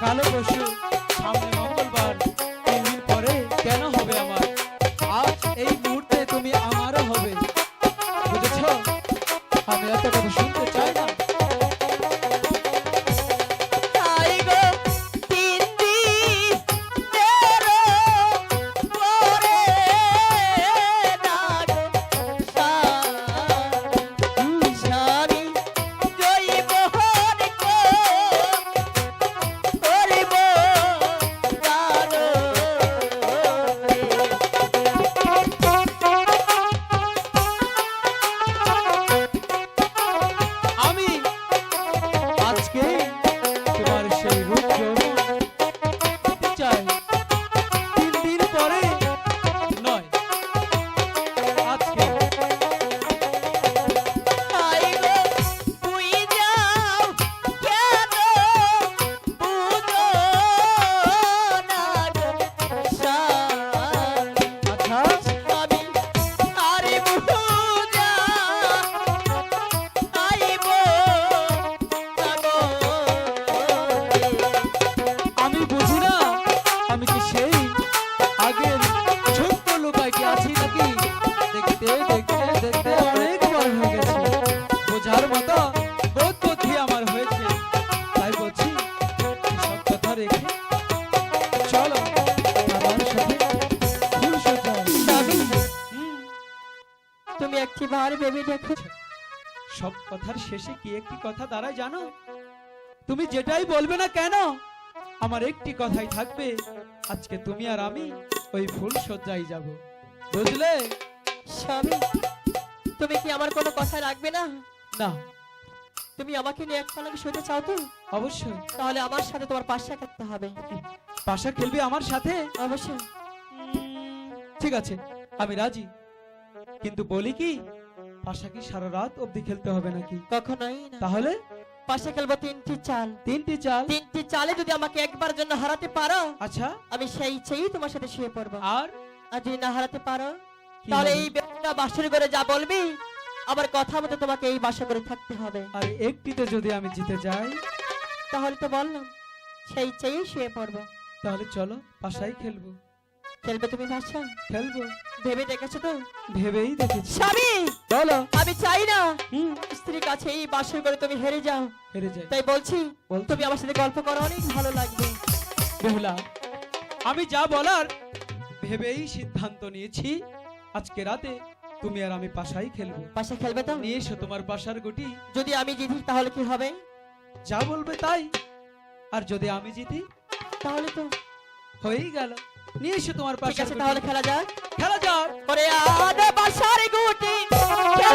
কালো পশু তুমি একটি বার ভেবে দেখো। সব কথার শেষে কি একটি কথা দাঁড়ায় জানো? তুমি যেটাই বলবে না কেন আমার একটি কথাই থাকবে। আজকে তুমি আর আমি ওই ফুল সজ্জায় যাব। বুঝলে? স্বামী তুমি কি আমার কোনো কথা রাখবে না? না। তুমি আমাকে নিয়ে এক পালকে শুতে চাও তো? অবশ্যই। তাহলে আমার সাথে তোমার পাশা করতে হবে। পাশা খেলবে আমার সাথে? অবশ্যই। ঠিক আছে আমি রাজি। কিন্তু বলি কি পাশা কি সারা রাত অবধি খেলতে হবে নাকি? কখনোই না। তাহলে? পাশে খেলব তিনটি চাল। তিনটি চাল? তিনটি চালে যদি আমাকে একবার জন্য হারাতে পারো আচ্ছা। আমি সেই চেয়েই তোমার সাথে শুয়ে পড়ব। আর? আর যদি না হারাতে পারো তাহলে এই ব্যক্তিটা বাসর করে যা বলবি আমার কথা মতো তোমাকে এই বাসা করে থাকতে হবে। আর একটিতে যদি আমি জিতে যাই? তাহলে তো বললাম সেই চেয়েই শুয়ে পড়ব। তাহলে চলো পাশাই খেলব। খেলবে তুমি বাসা খেলব। ভেবে দেখেছ তো? ভেবেই দেখেছি। স্বামী! বলো। আমি চাই না। স্ত্রীর কাছে এই বাসর করে তুমি হেরে যাও। হেরে যাই। তাই বলছি বল তুমি আমার সাথে গল্প করো অনেক ভালো লাগবে। বেহুলা আমি যা বলার ভেবেই সিদ্ধান্ত নিয়েছি। আজকে রাতে তুমি আর আমি পাশাই খেলব। বাসা খেলবে তো? নিয়ে এসো তোমার পাশার গুটি। যদি আমি জিতি তাহলে কি হবে? যা বলবে তাই। আর যদি আমি জিতি তাহলে তো হয়েই গেল। নিয়ে এসো তোমার ঠিক পাশার আছে তাহলে খেলা যাক। খেলা যাক। ওরে আদে বাসার গুটি